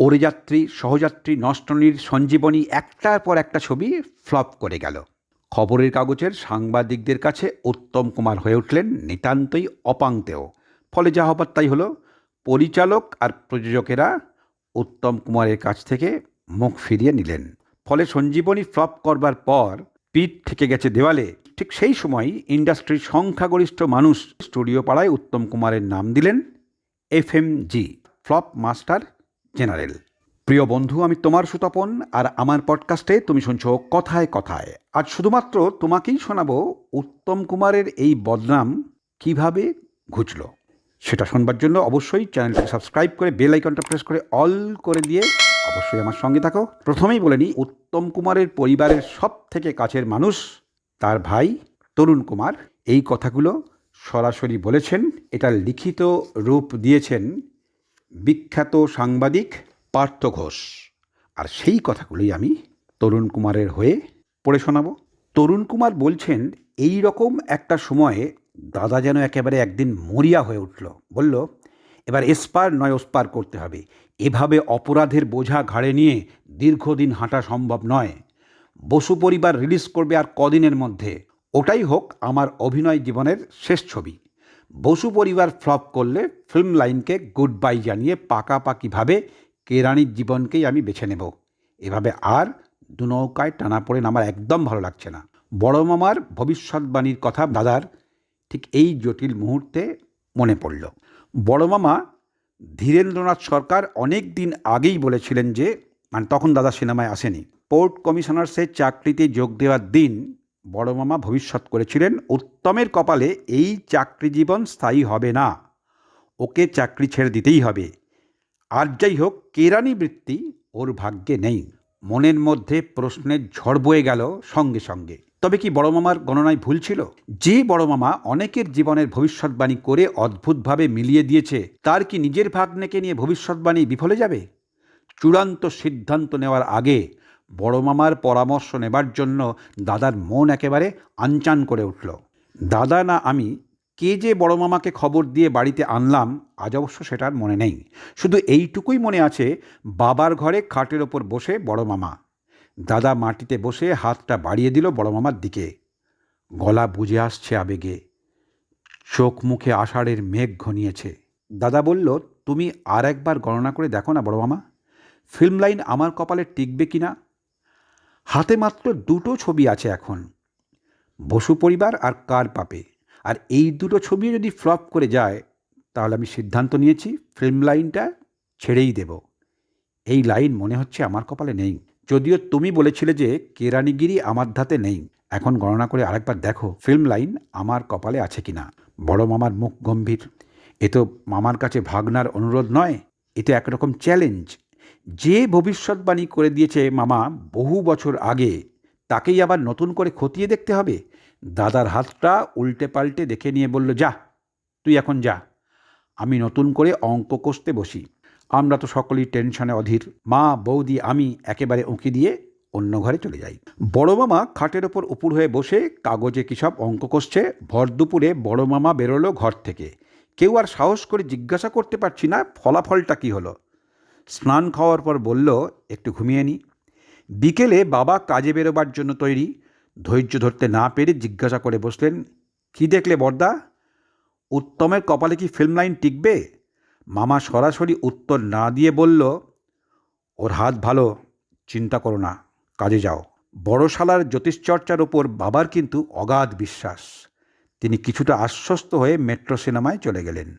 ওরেযাত্রী সহযাত্রী, নষ্টনীর সঞ্জীবনী একটার পর একটা ছবি ফ্লপ করে গেল। খবরের কাগজের সাংবাদিকদের কাছে উত্তম কুমার হয়ে উঠলেন নিতান্তই অপাংতেও ফলে যা হবার তাই হলো, পরিচালক আর প্রযোজকেরা উত্তম কুমারের কাছ থেকে মুখ ফিরিয়ে নিলেন। ফলে সঞ্জীবনী ফ্লপ করবার পর পিঠ থেকে গেছে দেওয়ালে, ঠিক সেই সময় ইন্ডাস্ট্রির সংখ্যাগরিষ্ঠ মানুষ স্টুডিও পাড়ায় উত্তম কুমারের নাম দিলেন F M G flop master general. প্রিয় বন্ধু, আমি তোমার সুতপন আর আমার পডকাস্টে তুমি শুনছো কথায় কথায়। আজ শুধুমাত্র তোমাকেই শোনাবো উত্তম কুমারের এই বদনাম কীভাবে ঘুচল। সেটা শোনবার জন্য অবশ্যই চ্যানেলটাকে সাবস্ক্রাইব করে বেল আইকনটা প্রেস করে অল করে দিয়ে অবশ্যই আমার সঙ্গে থাকো। প্রথমেই বলে নিই, উত্তম কুমারের পরিবারের সব থেকে কাছের মানুষ তার ভাই তরুণ কুমার। এই কথাগুলো সরাসরি বলেছেন, এটা লিখিত রূপ দিয়েছেন বিখ্যাত সাংবাদিক পার্থ ঘোষ। আর সেই কথাগুলোই আমি তরুণ কুমারের হয়ে পড়ে শোনাব। তরুণ কুমার বলছেন, এই রকম একটা সময়ে দাদা যেন একেবারে একদিন মরিয়া হয়ে উঠল। বলল, এবার এসপার নয় ওসপার করতে হবে। এভাবে অপরাধের বোঝা ঘাড়ে নিয়ে দীর্ঘদিন হাঁটা সম্ভব নয়। বসু পরিবার রিলিজ করবে আর কদিনের মধ্যে। ওটাই হোক আমার অভিনয় জীবনের শেষ ছবি। বসু পরিবার ফ্লপ করলে ফিল্ম লাইনকে গুড বাই জানিয়ে পাকাপাকিভাবে কেরানির জীবনকেই আমি বেছে নেব। এভাবে আর দু নৌকায় টানা পড়ে আমার একদম ভালো লাগছে না। বড় মামার ভবিষ্যৎবাণীর কথা দাদার ঠিক এই জটিল মুহূর্তে মনে পড়ল। বড় মামা ধীরেন্দ্রনাথ সরকার অনেক দিন আগেই বলেছিলেন যে মানে তখন দাদা সিনেমায় আসেনি, পোর্ট কমিশনার্সের চাকরিতে যোগ দেওয়ার দিন বড় মামা ভবিষ্যৎ করেছিলেন, উত্তমের কপালে এই চাকরি জীবন স্থায়ী হবে না। ওকে চাকরি ছেড়ে দিতেই হবে। আর যাই হোক, কেরানি বৃত্তি ওর ভাগ্যে নেই। মনের মধ্যে প্রশ্নের ঝড় বয়ে গেল সঙ্গে সঙ্গে। তবে কি বড় মামার গণনায় ভুল ছিল? যে বড় মামা অনেকের জীবনের ভবিষ্যৎবাণী করে অদ্ভুতভাবে মিলিয়ে দিয়েছে, তার কি নিজের ভাগ্নেকে নিয়ে ভবিষ্যৎবাণী বিফলে যাবে? চূড়ান্ত সিদ্ধান্ত নেওয়ার আগে বড় মামার পরামর্শ নেবার জন্য দাদার মন একেবারে আনচান করে উঠল। দাদা না আমি, কে যে বড় মামাকে খবর দিয়ে বাড়িতে আনলাম, আজ অবশ্য সেটার মনে নেই। শুধু এইটুকুই মনে আছে, বাবার ঘরে খাটের ওপর বসে বড় মামা। দাদা মাটিতে বসে হাতটা বাড়িয়ে দিল বড় মামার দিকে। গলা বুঝে আসছে আবেগে। চোখ মুখে আষাঢ়ের মেঘ ঘনিয়েছে। দাদা বলল, তুমি আর একবার গণনা করে দেখো না বড় মামা। ফিল্ম লাইন আমার কপালে টিকবে কি না হাতে মাত্র দুটো ছবি আছে এখন। বসু পরিবার আর কার পাপে। আর এই দুটো ছবি যদি ফ্লপ করে যায়, তাহলে আমি সিদ্ধান্ত নিয়েছি ফিল্ম লাইনটা ছেড়েই দেব। এই লাইন মনে হচ্ছে আমার কপালে নেই। যদিও তুমি বলেছিলে যে কেরানিগিরি আমার ধাতে নেই। এখন গণনা করে আরেকবার দেখো, ফিল্ম লাইন আমার কপালে আছে কি না বড় মামার মুখ গম্ভীর। এ তো মামার কাছে ভাগনার অনুরোধ নয় এটা একরকম চ্যালেঞ্জ যে ভবিষ্যৎবাণী করে দিয়েছে মামা বহু বছর আগে, তাকেই আবার নতুন করে খতিয়ে দেখতে হবে। দাদার হাতটা উল্টে পাল্টে দেখে নিয়ে বলল, যা, তুই এখন যা। আমি নতুন করে অঙ্ক কষতে বসি। আমরা তো সকলেই টেনশনে অধীর। মা, বৌদি, আমি একেবারে উঁকি দিয়ে অন্য ঘরে চলে যাই। বড় মামা খাটের ওপর উপুর হয়ে বসে কাগজে কী সব অঙ্ক কষছে, ভর দুপুরে বড় মামা বেরোলো ঘর থেকে। কেউ আর সাহস করে জিজ্ঞাসা করতে পারছি না ফলাফলটা কী হলো। স্নান খাওয়ার পর বলল, একটু ঘুমিয়ে নি। বিকেলে বাবা কাজে বেরোবার জন্য তৈরি। ধৈর্য ধরতে না পেরে জিজ্ঞাসা করে বসলেন, কি দেখলে বর্দা? উত্তমের কপালে কি ফিল্ম লাইন টিকবে? মামা সরাসরি উত্তর না দিয়ে বলল, ওর হাত ভালো, চিন্তা করো না, কাজে যাও। বড় শালার জ্যোতিষচর্চার ওপর বাবার কিন্তু অগাধ বিশ্বাস। তিনি কিছুটা আশ্বস্ত হয়ে মেট্রো সিনেমায় চলে গেলেন।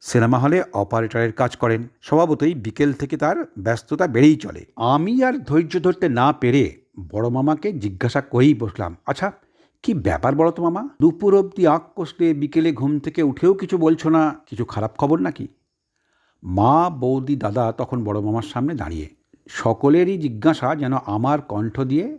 সিনেমা হলে অপারেটরের কাজ করেন। স্বভাবতই বিকেল থেকে তার ব্যস্ততা বেড়েই চলে। আমি আর ধৈর্য ধরতে না পেরে বড় মামাকে জিজ্ঞাসা করেই বসলাম আচ্ছা কি ব্যাপার বলো তো মামা? দুপুর অবধি আঁক কষলে বিকেলে ঘুম থেকে উঠেও কিছু বলছো না? কিছু খারাপ খবর নাকি? মা, বৌদি, দাদা তখন বড় মামার সামনে দাঁড়িয়ে। সকলেরই জিজ্ঞাসা যেন আমার কণ্ঠ দিয়ে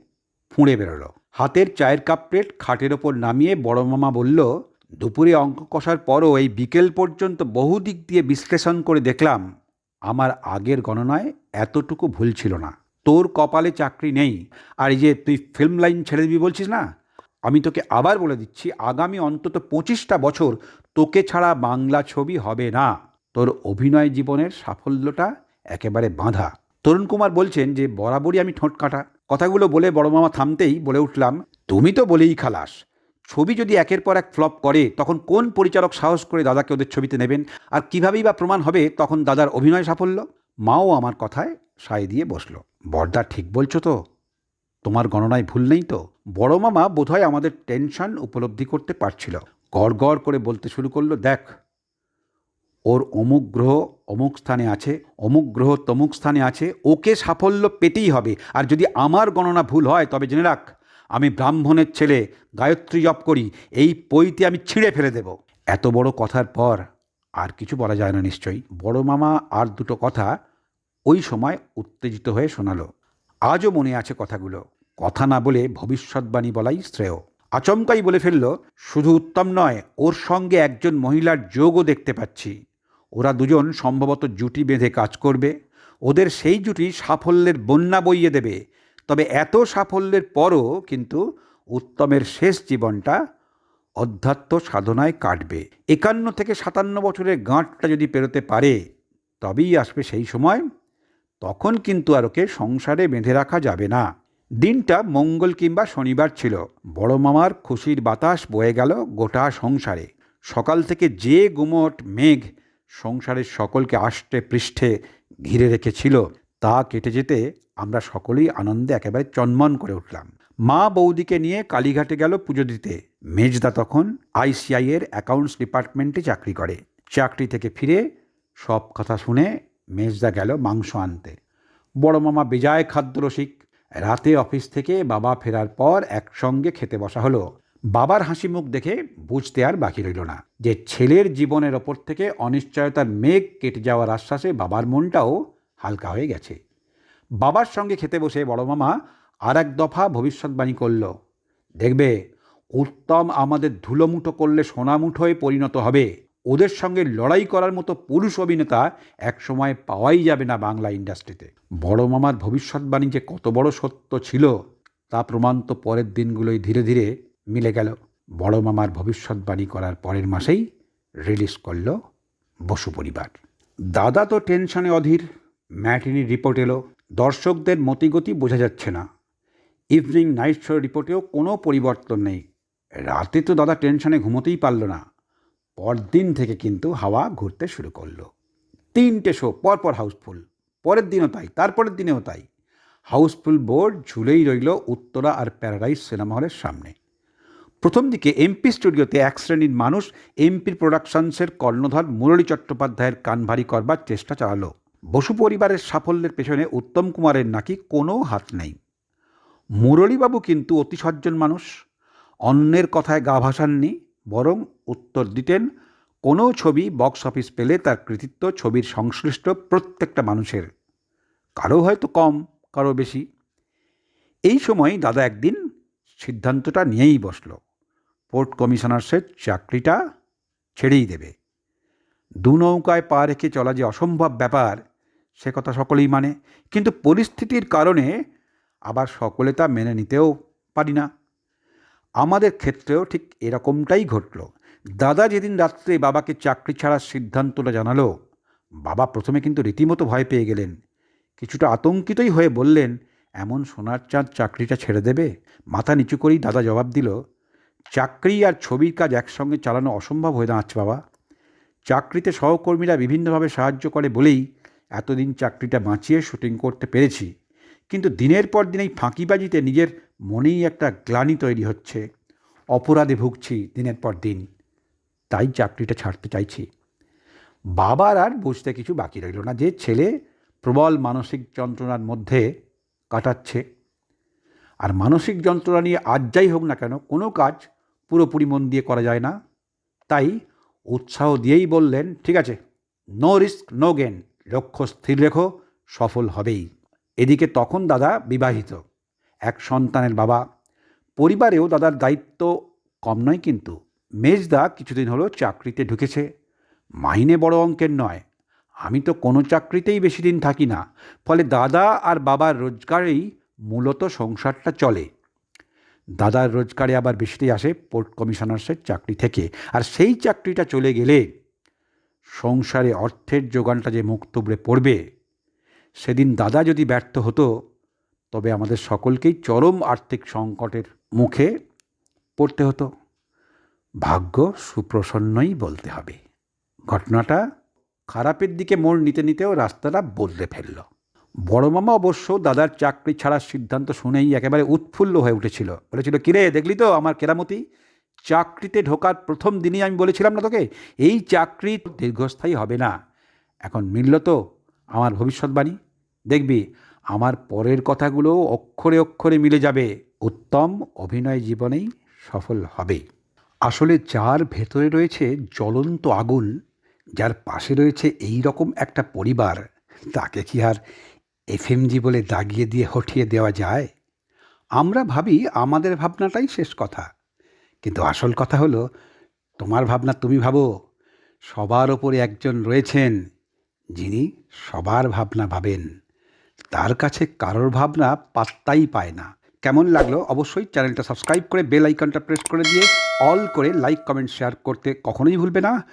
ফুঁড়ে বেরোলো। হাতের চায়ের কাপ প্লেট খাটের ওপর নামিয়ে বড় মামা বলল দুপুরে অঙ্ক কষার পরও এই বিকেল পর্যন্ত বহু দিক দিয়ে বিশ্লেষণ করে দেখলাম, আমার আগের গণনায় এতটুকু ভুল ছিল না। তোর কপালে চাকরি নেই, আর এই যে তুই ফিল্ম লাইন ছেড়ে দিবি বলছিস না? আমি তোকে আবার বলে দিচ্ছি, আগামী অন্তত পঁচিশটা বছর তোকে ছাড়া বাংলা ছবি হবে না। তোর অভিনয় জীবনের সাফল্যটা একেবারে বাঁধা। তরুণ কুমার বলছেন যে, বরাবরই আমি ঠোঁট কাটা। কথাগুলো বলে বড় মামা থামতেই বলে উঠলাম, তুমি তো বলেই খালাস ছবি যদি একের পর এক ফ্লপ করে, তখন কোন পরিচালক সাহস করে দাদাকে ওদের ছবিতে নেবেন? আর কীভাবেই বা প্রমাণ হবে তখন দাদার অভিনয় সাফল্য? মাও আমার কথায় সায় দিয়ে বসল। বর্দা, ঠিক বলছো তো? তোমার গণনায় ভুল নেই তো? বড় মামা বোধহয় আমাদের টেনশন উপলব্ধি করতে পারছিল। গড় গড় করে বলতে শুরু করল, দেখ, ওর অমুক গ্রহ অমুক স্থানে আছে, অমুক গ্রহ তমুক স্থানে আছে, ওকে সাফল্য পেতেই হবে। আর যদি আমার গণনা ভুল হয়, তবে জেনে রাখ আমি ব্রাহ্মণের ছেলে, গায়ত্রী জপ করি, এই পইতে আমি ছিঁড়ে ফেলে দেব। এত বড় কথার পর আর কিছু বলা যায় না নিশ্চয়ই। বড় মামা আর দুটো কথা ওই সময় উত্তেজিত হয়ে শোনালো। আজও মনে আছে কথাগুলো। কথা না বলে ভবিষ্যৎবাণী বলাই শ্রেয়। আচমকাই বলে ফেলল, শুধু উত্তম নয়, ওর সঙ্গে একজন মহিলার যোগও দেখতে পাচ্ছি। ওরা দুজন সম্ভবত জুটি বেঁধে কাজ করবে। ওদের সেই জুটি সাফল্যের বন্যা বইয়ে দেবে। তবে এত সাফল্যের পরও কিন্তু উত্তমের শেষ জীবনটা অধ্যাত্ম সাধনায় কাটবে। একান্ন থেকে সাতান্ন বছরের গাঁটটা যদি পেরোতে পারে, তবেই আসবে সেই সময়। তখন কিন্তু আর ওকে সংসারে বেঁধে রাখা যাবে না। দিনটা মঙ্গল কিংবা শনিবার ছিল। বড় মামার খুশির বাতাস বয়ে গেল গোটা সংসারে। সকাল থেকে যে গুমট মেঘ সংসারের সকলকে আষ্টে পৃষ্ঠে ঘিরে রেখেছিল, তা কেটে যেতে আমরা সকলেই আনন্দে একেবারে চন্মন করে উঠলাম। মা বৌদিকে নিয়ে কালীঘাটে গেল পুজো দিতে। মেজদা তখন আইসিআই এর অ্যাকাউন্টস ডিপার্টমেন্টে চাকরি করে। চাকরি থেকে ফিরে সব কথা শুনে মেজদা গেল মাংস আনতে। বড় মামা বেজায় খাদ্যরসিক রাতে অফিস থেকে বাবা ফেরার পর একসঙ্গে খেতে বসা হলো। বাবার হাসি মুখ দেখে বুঝতে আর বাকি রইল না। যে ছেলের জীবনের ওপর থেকে অনিশ্চয়তার মেঘ কেটে যাওয়ার আশ্বাসে বাবার মনটাও হালকা হয়ে গেছে। বাবার সঙ্গে খেতে বসে বড় মামা আর এক দফা ভবিষ্যৎবাণী করল। দেখবে, উত্তম আমাদের ধুলোমুঠো করলে সোনামুঠোয় পরিণত হবে। ওদের সঙ্গে লড়াই করার মতো পুরুষ অভিনেতা একসময় পাওয়াই যাবে না বাংলা ইন্ডাস্ট্রিতে। বড় মামার ভবিষ্যৎবাণী যে কত বড় সত্য ছিল, তা প্রমাণ তো পরের দিনগুলোই ধীরে ধীরে মিলে গেল। বড় মামার ভবিষ্যৎবাণী করার পরের মাসেই রিলিজ করল বসু পরিবার। দাদা তো টেনশনে অধীর, ম্যাটিনির রিপোর্ট এলো। দর্শকদের মতিগতি বোঝা যাচ্ছে না। ইভিনিং নাইট শো রিপোর্টেও কোনো পরিবর্তন নেই। রাতে তো দাদা টেনশনে ঘুমোতেই পারল না। পরদিন থেকে কিন্তু হাওয়া ঘুরতে শুরু করল। তিনটে শো, পরপর হাউসফুল। পরের দিনও তাই, তারপরের দিনেও তাই। হাউসফুল বোর্ড ঝুলেই রইল উত্তরা আর প্যারাডাইস সিনেমা হলের সামনে। প্রথম দিকে এমপি স্টুডিওতে এক শ্রেণির মানুষ এমপির প্রোডাকশনসের কর্ণধার মুরলী চট্টোপাধ্যায়ের কান ভারী করবার চেষ্টা চালালো। বসু পরিবারের সাফল্যের পেছনে উত্তম কুমারের নাকি কোনো হাত নেই। মুরলীবাবু কিন্তু অতি সজ্জন মানুষ। অন্যের কথায় গা ভাসাননি, বরং উত্তর দিতেন, কোনো ছবি বক্স অফিস পেলে তার কৃতিত্ব ছবির সংশ্লিষ্ট প্রত্যেকটা মানুষের। কারও হয়তো কম, কারও বেশি। এই সময় দাদা একদিন সিদ্ধান্তটা নিয়েই বসল। পোর্ট কমিশনার্সের চাকরিটা ছেড়েই দেবে। দু নৌকায় পা রেখে চলা যে অসম্ভব ব্যাপার সে কথা সকলেই মানে। কিন্তু পরিস্থিতির কারণে আবার সকলে তা মেনে নিতেও পারি না। আমাদের ক্ষেত্রেও ঠিক এরকমটাই ঘটল। দাদা যেদিন রাত্রে বাবাকে চাকরি ছাড়ার সিদ্ধান্তটা জানালো, বাবা প্রথমে কিন্তু রীতিমতো ভয় পেয়ে গেলেন। কিছুটা আতঙ্কিতই হয়ে বললেন, এমন সোনার চাঁদ চাকরিটা ছেড়ে দেবে? মাথা নিচু করেই দাদা জবাব দিল, চাকরি আর ছবির কাজ একসঙ্গে চালানো অসম্ভব হয়ে দাঁড়াচ্ছে বাবা। চাকরিতে সহকর্মীরা বিভিন্নভাবে সাহায্য করে বলেই এতদিন চাকরিটা বাঁচিয়ে শুটিং করতে পেরেছি, কিন্তু দিনের পর দিন এই ফাঁকিবাজিতে নিজের মনেই একটা গ্লানি তৈরি হচ্ছে। অপরাধে ভুগছি দিনের পর দিন, তাই চাকরিটা ছাড়তে চাইছি। বাবার আর বুঝতে কিছু বাকি রইল না, যে ছেলে প্রবল মানসিক যন্ত্রণার মধ্যে কাটাচ্ছে। আর মানসিক যন্ত্রণা নিয়ে আজ যাই হোক না কেন, কোনো কাজ পুরোপুরি মন দিয়ে করা যায় না। তাই উৎসাহ দিয়েই বললেন, ঠিক আছে, নো রিস্ক, নো গেন লক্ষ্য স্থির রেখো, সফল হবেই। এদিকে তখন দাদা বিবাহিত। এক সন্তানের বাবা। পরিবারেও দাদার দায়িত্ব কম নয় কিন্তু। মেজদা কিছুদিন হলো চাকরিতে ঢুকেছে। মাইনে বড় অঙ্কের নয়। আমি তো কোনো চাকরিতেই বেশি দিন থাকি না। ফলে দাদা আর বাবার রোজগারেই মূলত সংসারটা চলে। দাদার রোজগারে আবার বেশিটি আসে পোর্ট কমিশনার্সের চাকরি থেকে। আর সেই চাকরিটা চলে গেলে সংসারে অর্থের যোগানটা যে মুখ তুবড়ে পড়বে, সেদিন দাদা যদি ব্যর্থ হতো, তবে আমাদের সকলকেই চরম আর্থিক সংকটের মুখে পড়তে হতো। ভাগ্য সুপ্রসন্নই বলতে হবে। ঘটনাটা খারাপের দিকে মোড় নিতে নিতেও রাস্তাটা বদলে ফেলল। বড় মামা অবশ্য দাদার চাকরি ছাড়ার সিদ্ধান্ত শুনেই একেবারে উৎফুল্ল হয়ে উঠেছিল। বলেছিল, কিরে, দেখলি তো আমার কেরামতি? চাকরিতে ঢোকার প্রথম দিনই আমি বলেছিলাম না তোকে, এই চাকরি দীর্ঘস্থায়ী হবে না। এখন মিলল তো আমার ভবিষ্যৎবাণী দেখবি, আমার পরের কথাগুলো অক্ষরে অক্ষরে মিলে যাবে। উত্তম অভিনয় জীবনেই সফল হবে। আসলে যার ভেতরে রয়েছে জ্বলন্ত আগুন, যার পাশে রয়েছে এই রকম একটা পরিবার, তাকে কি আর এফএমজি বলে দাগিয়ে দিয়ে হঠিয়ে দেওয়া যায়? আমরা ভাবি আমাদের ভাবনাটাই শেষ কথা। কিন্তু আসল কথা হলো, তোমার ভাবনা তুমি ভাবো। সবার ওপরে একজন রয়েছেন, যিনি সবার ভাবনা ভাবেন। তার কাছে কারোর ভাবনা পাত্তাই পায় না। কেমন লাগল অবশ্যই চ্যানেলটা সাবস্ক্রাইব করে বেল আইকনটা প্রেস করে দিয়ে অল করে লাইক, কমেন্ট, শেয়ার করতে কখনোই ভুলবে না।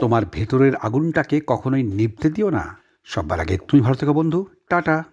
তোমার ভেতরের আগুনটাকে কখনোই নিভতে দিও না। সবার আগে তুমি ভালো থেকো বন্ধু। টাটা।